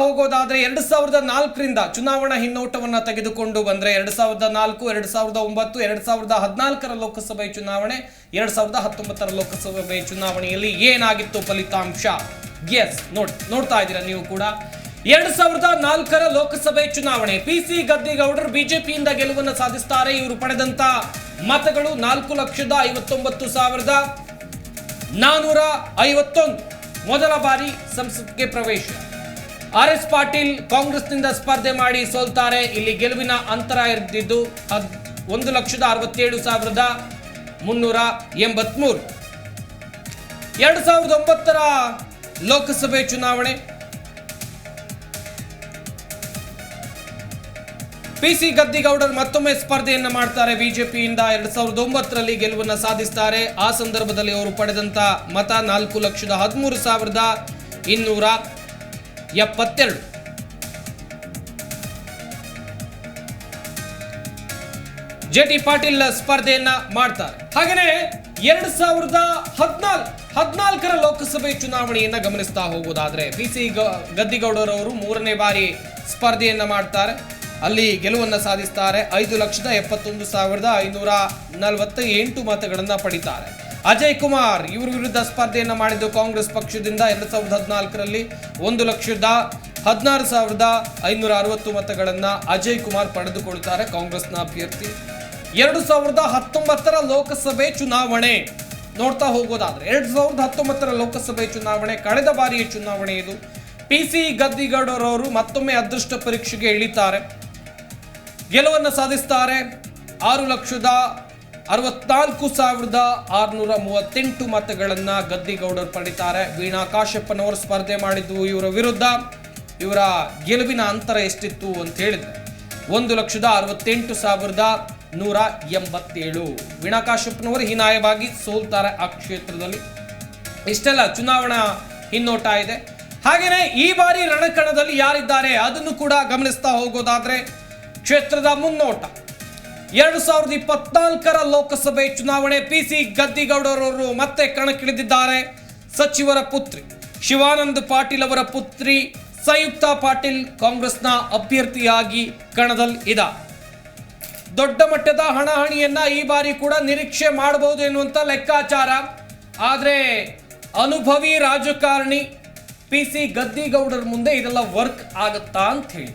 ಹೋಗೋದಾದ್ರೆ ಎರಡು ಸಾವಿರದ ನಾಲ್ಕರಿಂದ ಚುನಾವಣಾ ಹಿನ್ನೋಟವನ್ನ ತೆಗೆದುಕೊಂಡು ಬಂದ್ರೆ ಎರಡು ಸಾವಿರದ ನಾಲ್ಕು, ಎರಡು ಸಾವಿರದ ಒಂಬತ್ತು, ಎರಡು ಸಾವಿರದ ಹದಿನಾಲ್ಕರ ಲೋಕಸಭೆ ಚುನಾವಣೆ, ಎರಡು ಸಾವಿರದ ಹತ್ತೊಂಬತ್ತರ ಲೋಕಸಭೆ ಚುನಾವಣೆಯಲ್ಲಿ ಏನಾಗಿತ್ತು ಫಲಿತಾಂಶ? ಎಸ್ ನೋಡ್, ನೋಡ್ತಾ ಇದ್ದೀರಾ ನೀವು ಕೂಡ. ಎರಡು ಸಾವಿರದ ನಾಲ್ಕರ ಲೋಕಸಭೆ ಚುನಾವಣೆ. ಪಿ ಸಿ ಗದ್ದಿಗೌಡರು ಬಿಜೆಪಿಯಿಂದ ಗೆಲುವನ್ನು ಸಾಧಿಸ್ತಾರೆ, ಇವರು ಪಡೆದಂತ ಮತಗಳು ನಾಲ್ಕು ಲಕ್ಷದ ಐವತ್ತೊಂಬತ್ತು ಸಾವಿರದ ನಾನೂರ ಐವತ್ತೊಂದು. ಮೊದಲ ಬಾರಿ ಸಂಸತ್ಗೆ ಪ್ರವೇಶ. ಆರ್ ಎಸ್ ಪಾಟೀಲ್ ಕಾಂಗ್ರೆಸ್ನಿಂದ ಸ್ಪರ್ಧೆ ಮಾಡಿ ಸೋಲ್ತಾರೆ. ಇಲ್ಲಿ ಗೆಲುವಿನ ಅಂತರ ಇರ್ದಿದ್ದು ಹದ್ ಒಂದು ಲಕ್ಷದ ಅರವತ್ತೇಳು ಸಾವಿರದ ಮುನ್ನೂರ ಎಂಬತ್ಮೂರು. ಎರಡು ಸಾವಿರದ ಒಂಬತ್ತರ ಲೋಕಸಭೆ ಚುನಾವಣೆ. ಪಿ ಸಿ ಗದ್ದಿಗೌಡರು ಮತ್ತೊಮ್ಮೆ ಸ್ಪರ್ಧೆಯನ್ನು ಮಾಡ್ತಾರೆ. ಬಿಜೆಪಿಯಿಂದ ಎರಡ್ ಸಾವಿರದ ಒಂಬತ್ತರಲ್ಲಿ ಗೆಲುವನ್ನ ಸಾಧಿಸ್ತಾರೆ. ಆ ಸಂದರ್ಭದಲ್ಲಿ ಅವರು ಪಡೆದಂತ ಮತ ನಾಲ್ಕು ಲಕ್ಷದ ಹದಿಮೂರು ಸಾವಿರದ ಇನ್ನೂರ ಎಪ್ಪತ್ತೆರಡು. ಜೆ ಟಿ ಪಾಟೀಲ್ ಸ್ಪರ್ಧೆಯನ್ನ ಮಾಡ್ತಾರೆ. ಹಾಗೇನೆ ಎರಡ್ ಸಾವಿರದ ಹದಿನಾಲ್ಕು ಹದಿನಾಲ್ಕರ ಲೋಕಸಭೆ ಚುನಾವಣೆಯನ್ನ ಗಮನಿಸ್ತಾ ಹೋಗೋದಾದ್ರೆ ಪಿ ಸಿ ಗದ್ದಿಗೌಡರವರು ಮೂರನೇ ಬಾರಿ ಸ್ಪರ್ಧೆಯನ್ನ ಮಾಡ್ತಾರೆ. ಅಲ್ಲಿ ಗೆಲುವನ್ನ ಸಾಧಿಸ್ತಾರೆ. ಐದು ಲಕ್ಷದ ಎಪ್ಪತ್ತೊಂದು ಸಾವಿರದ ಐನೂರ ನಲವತ್ತ ಎಂಟು ಮತಗಳನ್ನ ಪಡಿತಾರೆ. ಅಜಯ್ ಕುಮಾರ್ ಇವ್ರ ವಿರುದ್ಧ ಸ್ಪರ್ಧೆಯನ್ನು ಮಾಡಿದ್ದು ಕಾಂಗ್ರೆಸ್ ಪಕ್ಷದಿಂದ ಎರಡು ಸಾವಿರದ ಹದಿನಾಲ್ಕರಲ್ಲಿ ಒಂದು ಲಕ್ಷದ ಹದಿನಾರು ಸಾವಿರದ ಐನೂರ ಅರವತ್ತು ಮತಗಳನ್ನು ಅಜಯ್ ಕುಮಾರ್ ಪಡೆದುಕೊಳ್ತಾರೆ ಕಾಂಗ್ರೆಸ್ನ ಅಭ್ಯರ್ಥಿ. ಎರಡು ಸಾವಿರದ ಹತ್ತೊಂಬತ್ತರ ಲೋಕಸಭೆ ಚುನಾವಣೆ. ನೋಡ್ತಾ ಹೋಗೋದಾದ್ರೆ ಎರಡು ಸಾವಿರದ ಹತ್ತೊಂಬತ್ತರ ಲೋಕಸಭೆ ಚುನಾವಣೆ, ಕಳೆದ ಬಾರಿಯ ಚುನಾವಣೆ ಇದು. ಪಿ ಸಿ ಗದ್ದಿಗೌಡರವರು ಮತ್ತೊಮ್ಮೆ ಅದೃಷ್ಟ ಪರೀಕ್ಷೆಗೆ ಇಳಿತಾರೆ. ಗೆಲುವನ್ನು ಸಾಧಿಸ್ತಾರೆ. ಆರು ಲಕ್ಷದ ಅರವತ್ನಾಲ್ಕು ಸಾವಿರದ ಆರುನೂರ ಮೂವತ್ತೆಂಟು ಮತಗಳನ್ನು ಗದ್ದಿಗೌಡರು ಪಡಿತಾರೆ. ವೀಣಾ ಕಾಶ್ಯಪ್ಪನವರು ಸ್ಪರ್ಧೆ ಮಾಡಿದ್ದು ಇವರ ವಿರುದ್ಧ. ಇವರ ಗೆಲುವಿನ ಅಂತರ ಎಷ್ಟಿತ್ತು ಅಂತ ಹೇಳಿದ್ರೆ, ಒಂದು ಲಕ್ಷದ ಅರವತ್ತೆಂಟು ಸಾವಿರದ ನೂರ ಎಂಬತ್ತೇಳು. ವೀಣಾ ಕಾಶ್ಯಪ್ಪನವರು ಹೀನಾಯವಾಗಿ ಸೋಲ್ತಾರೆ ಆ ಕ್ಷೇತ್ರದಲ್ಲಿ. ಇಷ್ಟೆಲ್ಲ ಚುನಾವಣಾ ಹಿನ್ನೋಟ ಇದೆ. ಹಾಗೇನೆ ಈ ಬಾರಿ ರಣಕಣದಲ್ಲಿ ಯಾರಿದ್ದಾರೆ ಅದನ್ನು ಕೂಡ ಗಮನಿಸ್ತಾ ಹೋಗೋದಾದ್ರೆ ಕ್ಷೇತ್ರದ ಮುನ್ನೋಟ. ಎರಡು ಸಾವಿರದ ಇಪ್ಪತ್ನಾಲ್ಕರ ಲೋಕಸಭೆ ಚುನಾವಣೆ ಪಿ ಸಿ ಗದ್ದಿಗೌಡರವರು ಮತ್ತೆ ಕಣಕ್ಕಿಳಿದಿದ್ದಾರೆ. ಸಚಿವರ ಪುತ್ರಿ ಶಿವಾನಂದ ಪಾಟೀಲ್ ಅವರ ಪುತ್ರಿ ಸಂಯುಕ್ತ ಪಾಟೀಲ್ ಕಾಂಗ್ರೆಸ್ನ ಅಭ್ಯರ್ಥಿಯಾಗಿ ಕಣದಲ್ಲಿ ಇದ. ದೊಡ್ಡ ಮಟ್ಟದ ಹಣಾಹಣಿಯನ್ನ ಈ ಬಾರಿ ಕೂಡ ನಿರೀಕ್ಷೆ ಮಾಡಬಹುದು ಎನ್ನುವಂಥ ಲೆಕ್ಕಾಚಾರ. ಆದರೆ ಅನುಭವಿ ರಾಜಕಾರಣಿ ಪಿ ಸಿ ಗದ್ದಿಗೌಡರ ಮುಂದೆ ಇದೆಲ್ಲ ವರ್ಕ್ ಆಗುತ್ತಾ ಅಂತ ಹೇಳಿ.